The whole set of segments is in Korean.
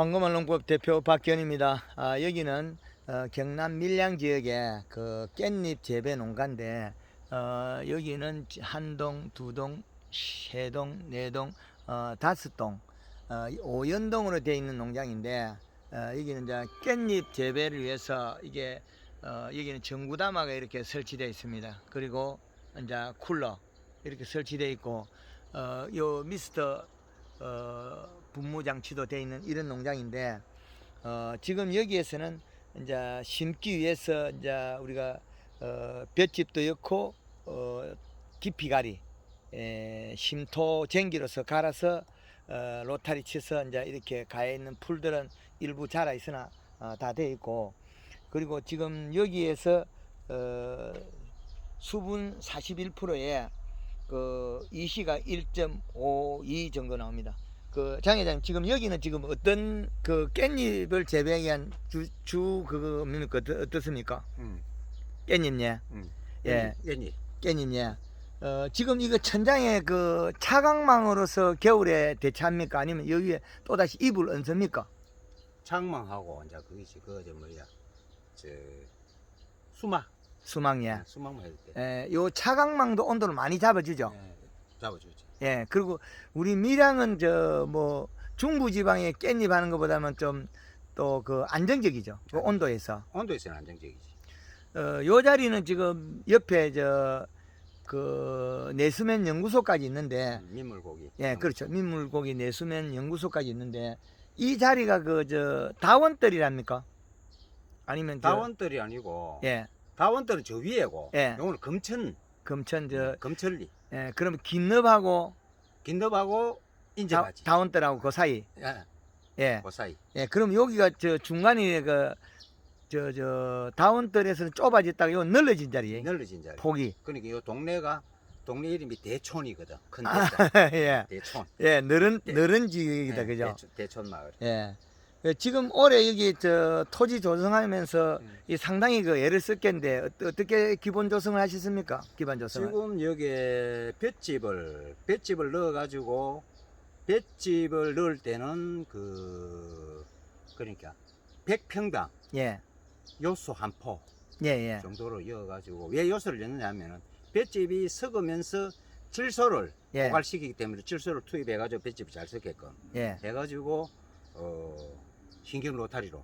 황금알 농법 대표 박견입니다. 아, 여기는 어, 경남 밀양 지역의 그 깻잎 재배 농가인데 어, 여기는 한 동, 두 동, 세 동, 네 동, 어, 다섯 동, 어, 오연동으로 되어 있는 농장인데 어, 여기는 이제 깻잎 재배를 위해서 이게 어, 여기는 전구담화가 이렇게 설치되어 있습니다. 그리고 이제 쿨러 이렇게 설치되어 있고 어, 요 미스터 어, 분무 장치도 되어 있는 이런 농장인데 어, 지금 여기에서는 이제 심기 위해서 이제 우리가 어, 볏짚도 넣고 어, 깊이가리 에, 심토 쟁기로서 갈아서 어, 로타리 쳐서 이제 이렇게 가에 있는 풀들은 일부 자라 있으나 어, 다 되어 있고 그리고 지금 여기에서 어, 수분 41%에 그 이시가 1.52 정도 나옵니다. 그 장회장 지금 여기는 지금 어떤 그 깻잎을 재배하기 위한 주 주 그겁니까 어떠, 어떻습니까? 음, 깻잎 예. 음. 예. 깻잎. 깻잎 예. 어, 지금 이거 천장에 그 차광망으로서 겨울에 대체합니까? 아니면 여기에 또 다시 이불 얹습니까? 창망하고 이제 그것이 그저 뭐야, 저 수막, 수망 예. 예. 수막만 해도 돼. 예, 요 차광망도 온도를 많이 잡아주죠. 예, 잡아주지. 예, 그리고 우리 밀양은 저 뭐 중부 지방에 깻잎 하는 것보다는 좀 또 그 안정적이죠. 그 온도에서. 온도에서는 안정적이지. 어, 요 자리는 지금 옆에 저그 내수면 연구소까지 있는데 음, 민물고기. 예, 그렇죠. 민물고기 내수면 연구소까지 있는데 이 자리가 그 저 다원떨이랍니까? 아니면 저 다원떨이 아니고 예, 다원떨은 저 위에고 예. 요거는 금천 금천 저 금천리 예, 그러면 긴늪하고 긴덥하고 다, 인제바지 다원떨하고 그 사이. 예, 예. 그 사이 예, 그럼 여기가 저 중간에 그, 저, 저, 다운뜰에서는 좁아졌다가 요 넓어진 자리에 넓어진 자리 폭이. 그러니까 요 동네가 동네 이름이 대촌이거든 큰 아, 대촌 예. 대촌 예, 늘은, 네. 늘은 지역이다, 예, 그죠? 대촌, 대촌 마을 예. 예, 지금 올해 여기 저 토지 조성하면서 음. 이 상당히 그 애를 썼겠는데 어, 어떻게 기본 조성을 하셨습니까? 기반 조성을. 지금 여기에 볏집을 볏집을 넣어 가지고 볏집을 넣을 때는 그 그러니까 100평당 예. 요소 한 포 예, 예. 정도로 이어 가지고 왜 요소를 넣느냐면은 볏집이 섞으면서 질소를 예. 고갈시키기 때문에 질소를 투입해 가지고 볏집이 잘 섞게끔 예. 해 가지고 어 신경 로타리로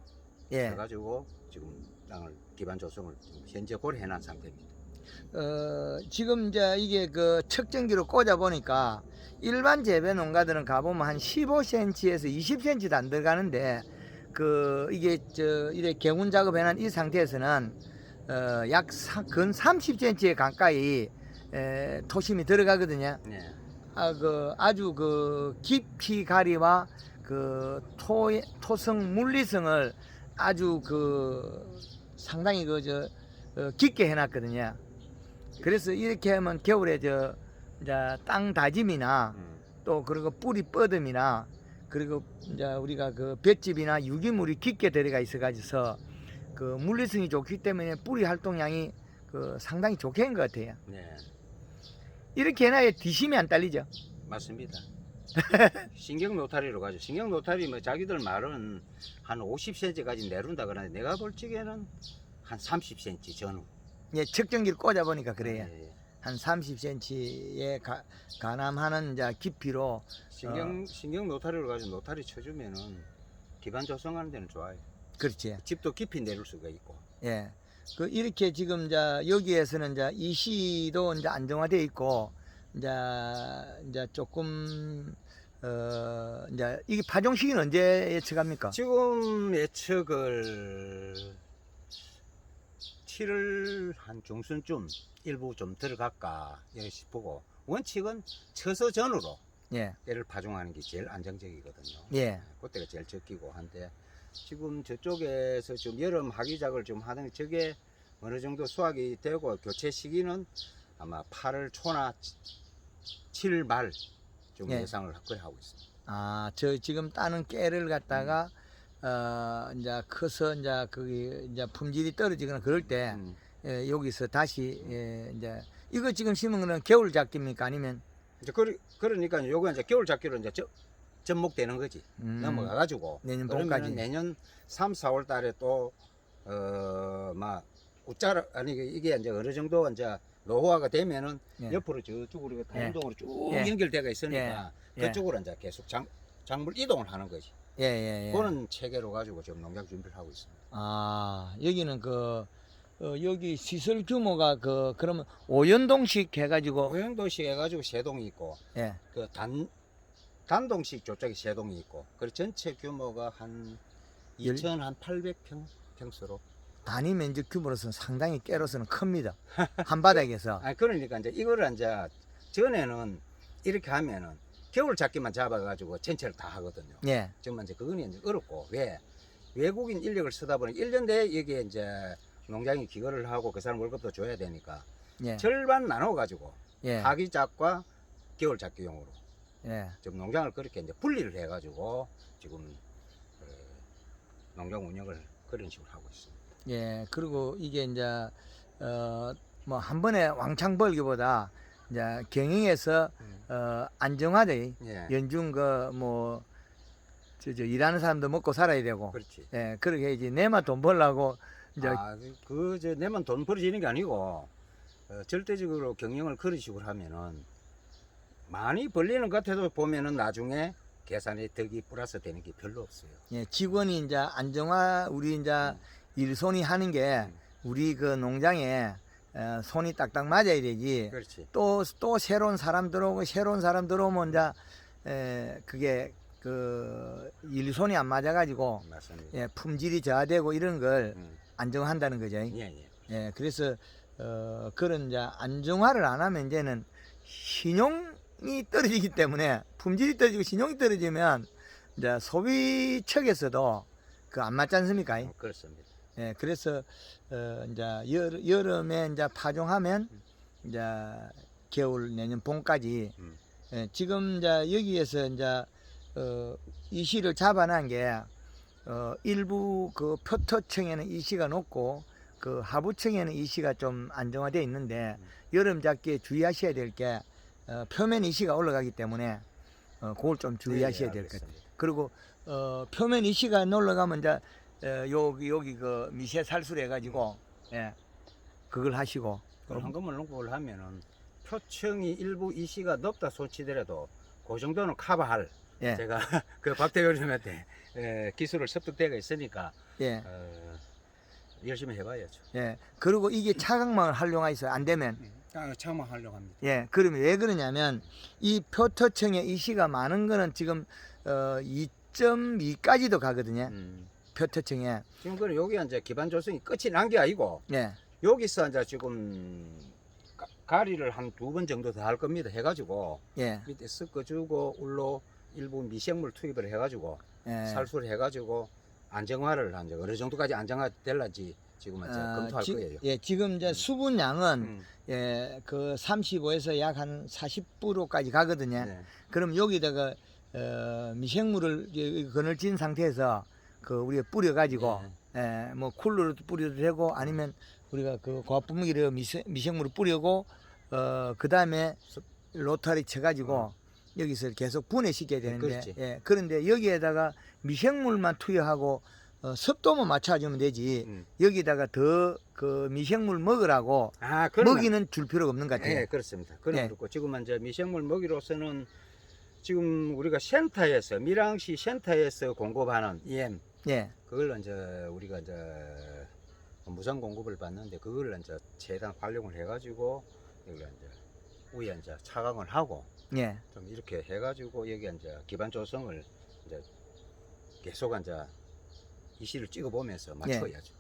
예. 해 가지고 지금 땅을 기반 조성을 현재 고려해 놨 상태입니다. 어, 지금 이제 이게 그 측정기로 꽂아 보니까 일반 재배 농가들은 가보면 한 15cm에서 20cm도 안 들어가는데 그 이게 저 이래 개운 작업해놓은 이 상태에서는 어, 약근 30cm에 가까이 에, 토심이 들어가거든요. 네. 아, 그 아주 그 깊이 가리와 그 토, 토성 물리성을 아주 그 상당히 그저 어, 깊게 해놨거든요. 그래서 이렇게 하면 겨울에 저 이제 땅 다짐이나 음. 또 그리고 뿌리 뻗음이나 그리고 이제 우리가 그 볏집이나 유기물이 깊게 들어가 있어가지고서 그 물리성이 좋기 때문에 뿌리 활동량이 그 상당히 좋게 한 것 같아요. 네. 이렇게 해놔야 뒤심이 안 딸리죠. 맞습니다. 신경 노타리로 가죠. 신경 노타리 뭐 자기들 말은 한 50cm까지 내려온다 그러는데 내가 볼 적에는 한 30cm 전후. 예, 측정기를 꽂아 보니까 그래요. 예, 예. 한 30cm에 가, 가늠하는 이제 깊이로 신경 어. 신경 노타리로 가지고 노타리 쳐주면은 기반 조성하는 데는 좋아요. 그렇지. 집도 깊이 내릴 수가 있고. 예. 그 이렇게 지금 이제 여기에서는 이제 이시도 이제 안정화돼 있고 이제 이제 조금 어 이제 이게 파종 시기는 언제 예측합니까? 지금 예측을 7월 한 중순쯤 일부 좀 들어갈까 싶고 원칙은 처서 전으로 예. 때를 파종하는 게 제일 안정적이거든요. 예. 그때가 제일 적기고 한데 지금 저쪽에서 좀 여름 하기작을 좀 하는 저게 어느 정도 수확이 되고 교체 시기는 아마 8월 초나 7월 말좀 예. 예상을 거의 하고 있습니다. 아, 저 지금 따는 깨를 갖다가 어 이제 커서 이제 거기 이제 품질이 떨어지거나 그럴 때 음. 예, 여기서 다시 예, 이제 이거 지금 심은 거는 겨울 작기입니까 아니면 이제 그, 그러니까 요거 이제 겨울 작기로 이제 저, 접목되는 거지. 음. 넘어가 가지고 내년 그러면 봄까지. 내년 3, 4월 달에 또 어막 웃자라 아니 이게 이제 어느 정도 이제 노후화가 되면은 예. 옆으로 저쪽으로 이렇게 예. 쭉 예. 연결돼가 있으니까 예. 예. 그쪽으로 이제 계속 장, 작물 이동을 하는 거지. 예, 예, 예. 그거는 체계로 가지고 지금 농장 준비를 하고 있습니다. 아, 여기는 그, 어, 여기 시설 규모가 그, 그러면 오연동식 해가지고, 고영도식 해가지고 세동이 있고 예, 그 단 단동식 저쪽에 세동이 있고 그 전체 규모가 한 열- 2,800평 평수로. 단위 면적 규모로서는 상당히 깨로서는 큽니다. 한바닥에서. 아 그러니까 이제 이거를 이제 전에는 이렇게 하면은 겨울 잡기만 잡아가지고 전체를 다 하거든요. 예, 정말 이제 그건 이제 어렵고 왜 외국인 인력을 쓰다 보니 1년 내에 여기에 이제 농장이 기거를 하고 그 사람 월급도 줘야 되니까 예, 절반 나눠가지고 예, 하기 잡과 겨울 잡기용으로 예. 지금 농장을 그렇게 이제 분리를 해가지고 지금 어, 농장 운영을 그런 식으로 하고 있습니다. 예, 그리고 이게 이제, 어, 뭐, 한 번에 왕창 벌기보다, 이제 경영에서, 어, 안정화돼. 예, 연중 그, 뭐, 저, 저, 일하는 사람도 먹고 살아야 되고, 그렇지. 예, 그렇게 이제 내만 돈 벌라고, 이제, 아, 그저 내만 돈 벌어지는 게 아니고 어, 절대적으로 경영을 그런 식으로 하면은 많이 벌리는 것 같아도 보면은 나중에 계산이 덕이 플러스 되는 게 별로 없어요. 예, 직원이 이제 안정화, 우리 이제 일손이 하는 게, 음. 우리 그 농장에, 어, 손이 딱딱 맞아야 되지. 그렇지. 또, 또 새로운 사람 들어오고, 새로운 사람 들어오면 이제, 에, 그게, 그, 일손이 안 맞아가지고, 맞습니다. 예, 품질이 저하되고 이런 걸 음. 안정한다는 거죠. 예, 예. 예, 그래서, 어, 그런 이제 안정화를 안 하면 이제는 신용이 떨어지기 때문에, 품질이 떨어지고 신용이 떨어지면, 이제 소비 측에서도 그 안 맞지 않습니까? 어, 그렇습니다. 예, 그래서 어 이제 여, 여름에 이제 파종하면 이제 겨울 내년 봄까지 음. 예, 지금 이제 여기에서 이제 어 이시를 잡아놓은 게 어, 일부 그 표토층에는 이시가 높고 그 하부층에는 이시가 좀 안정화되어 있는데 음. 여름 잡기에 주의하셔야 될게 어, 표면 이시가 올라가기 때문에 어, 그걸 좀 주의하셔야 예, 될것 같아요. 그리고 어, 표면 이시가 올라가면 이제 어, 여기 여기 그 미세 살수를 해가지고 예 그걸 하시고 그걸 황금을 농법을 하면은 표층이 일부 이시가 높다 손치더라도 그 정도는 커버할 예 제가 그 박대표님한테 에, 기술을 습득되어 있으니까 예, 어, 열심히 해봐야죠. 예. 그리고 이게 차광망을 활용하 있어요. 안 되면 아, 참여하려고 합니다. 예 그러면 왜 그러냐면 이 표토층에 이시가 많은 거는 지금 어 2.2까지도 가거든요. 음. 표토층에 지금 그는 여기 이제 기반 조성이 끝이 난 게 아니고 예 여기서 이제 지금 가- 가리를 한 두 번 정도 더 할 겁니다. 해가지고 예, 밑에 섞어주고 울로 일부 미생물 투입을 해가지고 예. 살수를 해가지고 안정화를 한 이제 어느 정도까지 안정화 될런지 지금 이제 어, 검토할 지- 거예요. 예, 지금 이제 음. 수분 양은 음. 예, 그 35에서 약 한 40%까지 가거든요. 네. 그럼 여기다가 어, 미생물을 이제 그늘진 상태에서 그 우리가 뿌려 가지고 네. 예, 뭐 쿨러로도 뿌려도 되고 아니면 우리가 그 과품기를 미세, 미생물을 뿌리고 어 그다음에 로타리 쳐 가지고 어. 여기서 계속 분해시켜야 되는데 그렇지. 예, 그런데 여기에다가 미생물만 투여하고 어, 습도만 맞춰주면 되지 음. 여기다가 더 그 미생물 먹으라고 아, 그러면 먹이는 줄 필요가 없는 것 같아요. 예, 그렇습니다. 그런 예. 그렇고 지금 이제 미생물 먹이로서는 지금 우리가 센터에서 밀양시 센터에서 공급하는 EM 예, 그걸 이제 우리가 이제 무상 공급을 받는데 그걸 이제 최대한 활용을 해가지고 여기 이제 위에 이제 차강을 하고 예, 좀 이렇게 해가지고 여기 이제 기반 조성을 이제 계속 이제 이시를 찍어 보면서 맞춰야죠.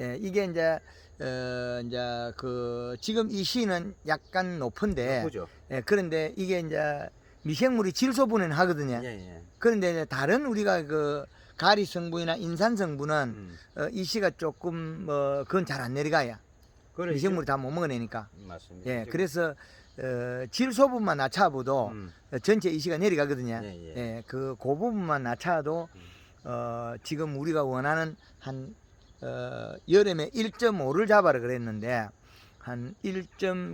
예, 이게 이제 어 이제 그 지금 이 시는 약간 높은데 그죠? 예, 그런데 이게 이제 미생물이 질소 분해는 하거든요. 예, 예. 그런데 이제 다른 우리가 그 가리 성분이나 인산 성분은 음. 어, 이 씨가 조금 뭐 그건 잘 안 내려가요. 그래, 미생물이 다 못 먹어내니까. 지금- 맞습니다. 예, 지금- 그래서 어, 질소분만 낮춰봐도 음. 어, 전체 이 씨가 내려가거든요. 예, 예. 예, 그, 그 부분만 낮춰도 음. 어, 지금 우리가 원하는 한 어, 여름에 1.5를 잡아라 그랬는데 한 1.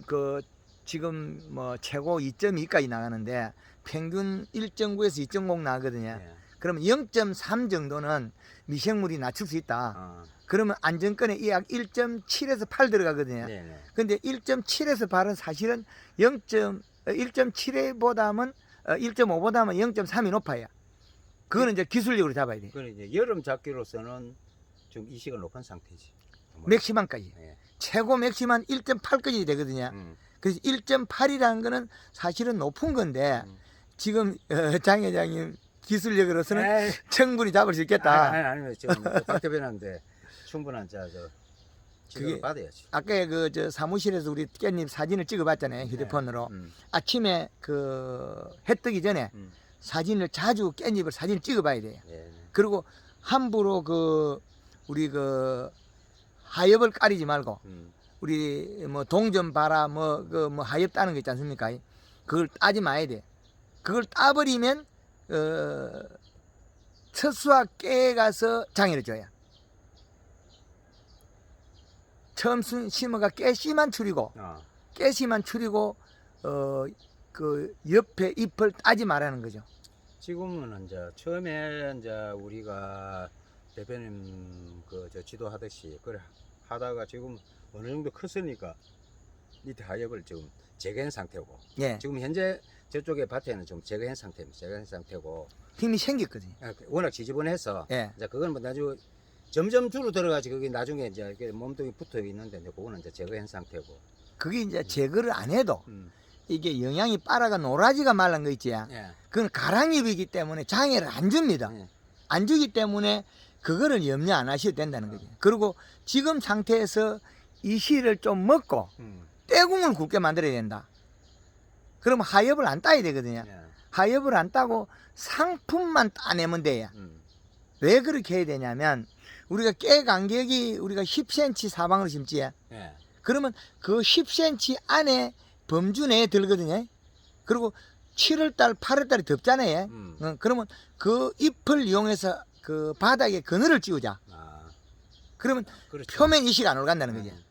그 지금 뭐 최고 2.2까지 나가는데 평균 1.9에서 2.0 나거든요. 예. 그러면 0.3 정도는 미생물이 낮출 수 있다. 어, 그러면 안전권에 약 1.7에서 8 들어가거든요. 네네. 근데 1.7에서 8은 사실은 0. 1.7보다는 1.5보다는 0.3이 높아요. 그거는 이제 기술력으로 잡아야 돼. 그건 이제 여름 잡기로서는 좀 이식은 높은 상태지. 맥시멈까지. 예. 최고 맥시멈 1.8까지 되거든요. 음, 그래서 1.8이라는 거는 사실은 높은 건데 음. 지금 어, 장 회장님 기술력으로서는 에이, 충분히 잡을 수 아니, 있겠다. 아니, 아니면 지금 박 대변인한테 충분한 자 저 지도를 그게- 받아야지. 아까 그 저 사무실에서 우리 깻잎 사진을 찍어봤잖아요 휴대폰으로. 음, 아침에 그 해 뜨기 전에 음, 사진을 자주 깻잎을 사진 찍어봐야 돼요. 예, 네. 그리고 함부로 그 우리 그 하엽을 까리지 말고 음, 우리 뭐 동전 봐라 뭐 그 뭐 하엽 따는 거 있지 않습니까? 그걸 따지 마야 돼. 그걸 따버리면 어 첫수와 깨 가서 장애를 줘야. 처음 수- 심어가 깨씨만 추리고 어, 깨씨만 추리고 어 그 옆에 잎을 따지 말라는 거죠. 지금은 이제 처음에 이제 우리가 대표님 그 저 지도하듯이 그래 하다가 지금 어느 정도 컸으니까 밑에 하엽을 지금 제거한 상태고 예, 지금 현재 저쪽에 밭에는 좀 제거한 상태입니다. 제거한 상태고 힘이 생겼거든요. 아, 워낙 지저분해서 예, 이제 그건 뭐 나중에 점점 줄어 들어가지 그게 나중에 이제 이렇게 몸통이 붙어 있는데 이제 그거는 이제 제거한 상태고. 그게 이제 제거를 안 해도 음. 이게 영양이 빨아가 노라지가 말란 거 있지. 예. 그건 가랑잎이기 때문에 장애를 안 줍니다. 예. 안 주기 때문에 그거를 염려 안 하셔도 된다는 거죠. 그리고 지금 상태에서 이 씨를 좀 먹고 음. 떼궁을 굵게 만들어야 된다. 그러면 하엽을 안 따야 되거든요. 예. 하엽을 안 따고 상품만 따내면 돼요. 음. 왜 그렇게 해야 되냐면 우리가 깨 간격이 우리가 10cm 사방으로 심지. 예. 그러면 그 10cm 안에 범주 내에 들거든요. 그리고 7월달, 8월달이 덥잖아요. 음. 어, 그러면 그 잎을 이용해서 그 바닥에 그늘을 찌우자. 아. 그러면 그렇죠. 표면 이식 안 올간다는 거지. 음.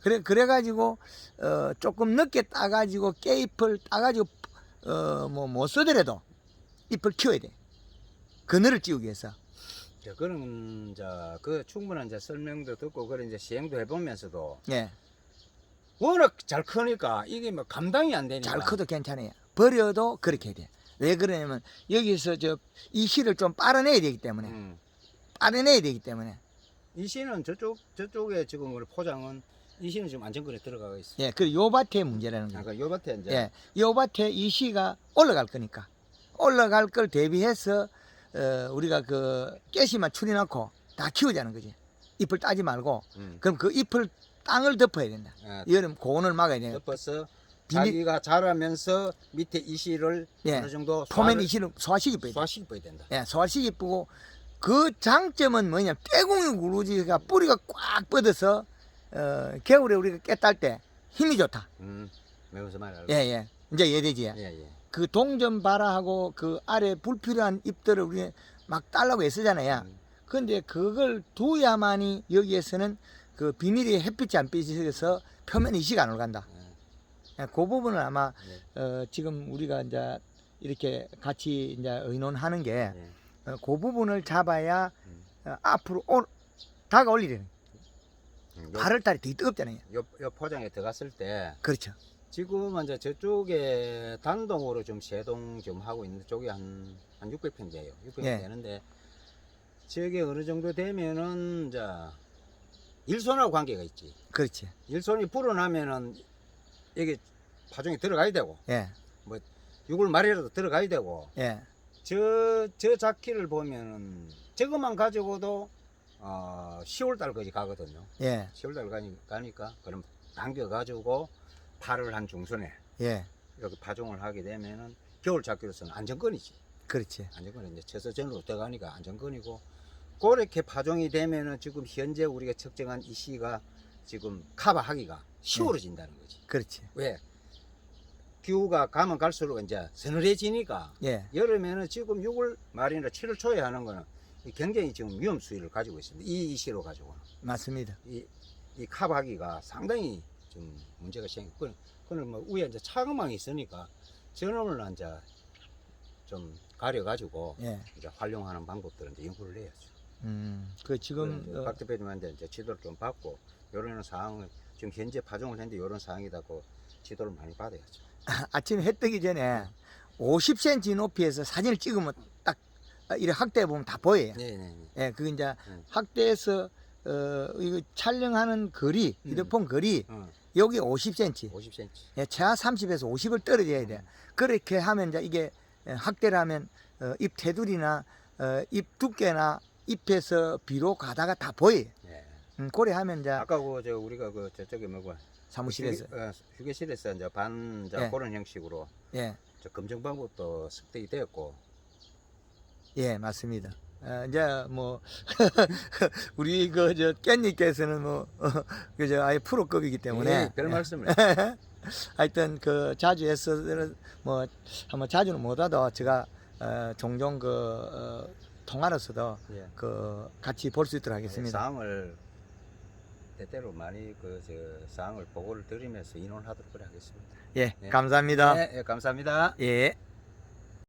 그래 그래가지고 어, 조금 늦게 따가지고 깨잎을 따가지고 어 뭐 못 쓰더라도 잎을 키워야 돼. 그늘을 찌우기 위해서. 자, 그런 자, 그 충분한 이제 설명도 듣고 그런 이제 시행도 해보면서도 예, 워낙 잘 크니까 이게 뭐 감당이 안 되니까. 잘 커도 괜찮아요. 버려도 그렇게 해야 돼. 왜 그러냐면 여기서 저이 씨를 좀 빨아내야 되기 때문에 음. 빨아내야 되기 때문에 이 씨는 저쪽 저쪽에 지금 우리 포장은 이 씨는 지금 안전거리에 들어가고 있어. 예, 그요 밭의 문제라는 거죠. 아까 요 밭에 이제 예, 요 밭에 이 씨가 올라갈 거니까 올라갈 걸 대비해서 어, 우리가 그 깨씨만 추려놓고 다 키우자는 거지. 잎을 따지 말고 음. 그럼 그 잎을 땅을 덮어야 된다. 예, 여름 고온을 막아야 돼. 덮어서 비닐- 자기가 자라면서 밑에 이 씨를 예, 어느 정도 표면 소화를- 이 씨를 소화시키 돼. 소화시켜야 된다. 예, 소화시키 쁘고 그 장점은 뭐냐? 떼공이 구르지가 뿌리가 꽉 뻗어서 어, 겨울에 우리가 깨딸 때 힘이 좋다. 음, 매우서 말. 예, 예. 이제 이해되지? 예, 예. 그 동전 바라하고 그 아래 불필요한 잎들을 우리 막 딸라고 애쓰잖아요. 음, 근데 그걸 둬야만이 여기에서는 그 비닐이 햇빛이 안 삐져서 표면 이식 안 올간다. 예. 예, 그 부분은 아마 네. 어, 지금 우리가 이제 이렇게 같이 이제 의논하는 게 예. 어, 그 부분을 잡아야 음. 어, 앞으로 올, 다가 올리는 음, 요, 8월 달이 되게 뜨겁잖아요. 요, 요 포장에 들어갔을 때 그렇죠. 지금 이제 저쪽에 단독으로 좀 세동 좀 하고 있는 쪽이 한, 한 600평 돼요. 600평 예. 되는데, 저게 어느 정도 되면은, 이제, 일손하고 관계가 있지. 그렇지. 일손이 불어나면은, 여기 파종이 들어가야 되고, 예, 6월 말이라도 들어가야 되고, 예, 저, 저 자키를 보면은, 저것만 가지고도, 어, 10월 달까지 가거든요. 예, 10월 달 가니, 가니까, 그럼 당겨 가지고, 8월 한 중순에, 예. 이렇게 파종을 하게 되면은 겨울 잡기로서는 안정권이지. 그렇지. 안정권이 이제 최소전으로 들어가니까 안정권이고 그렇게 파종이 되면은 지금 현재 우리가 측정한 이 씨가 지금 커버하기가 쉬워진다는 거지. 그렇지. 왜? 기후가 가면 갈수록 이제 서늘해지니까 예, 여름에는 지금 6월 말이나 7월 초에 하는 거는 굉장히 지금 위험 수위를 가지고 있습니다. 이, 이 씨로 가지고는. 맞습니다. 이, 이 커버하기가 상당히 좀 문제가 생기고 그는 뭐 위에 이제 차가망이 있으니까 저놈을 이제 좀 가려가지고 예. 이제 활용하는 방법들을 이제 연구를 해야죠. 음, 그 지금 어, 박 대표님한테 이제 지도를 좀 받고 이런 사항을 지금 현재 파종을 했는데 이런 사항이다고 지도를 많이 받아야죠. 아침 해 뜨기 전에 50cm 높이에서 사진을 찍으면 딱 이렇게 확대해 보면 다 보여요. 네네. 예, 그게 이제 음. 확대해서 어 이거 촬영하는 거리, 음. 휴대폰 거리 어, 여기 50cm, 50cm. 예, 최하 30에서 50을 떨어져야 돼. 그렇게 하면 이제 이게 예, 확대를 하면 어, 잎 테두리나 어, 잎 두께나 잎에서 비로 가다가 다 보여요. 예. 음, 고래 하면 이제 아까 그 저 우리가 그 저쪽에 뭐고 사무실에서 휴게, 어, 휴게실에서 이제 반 이제 예. 그런 형식으로 예, 저 검증 방법도 습득이 되었고 예, 맞습니다. 어, 이제 뭐 우리 그저뭐 그저 아예 프로급이기 때문에 예, 별 말씀을 하여튼 그 자주 해서 뭐 한번 자주는 못하도 제가 어, 종종 그 어, 통화로서도 예. 그 같이 볼 수 있도록 하겠습니다. 사항을 때때로 많이 그저 사항을 보고를 드리면서 인원하도록 하겠습니다. 예, 네. 감사합니다. 네, 예, 감사합니다. 예.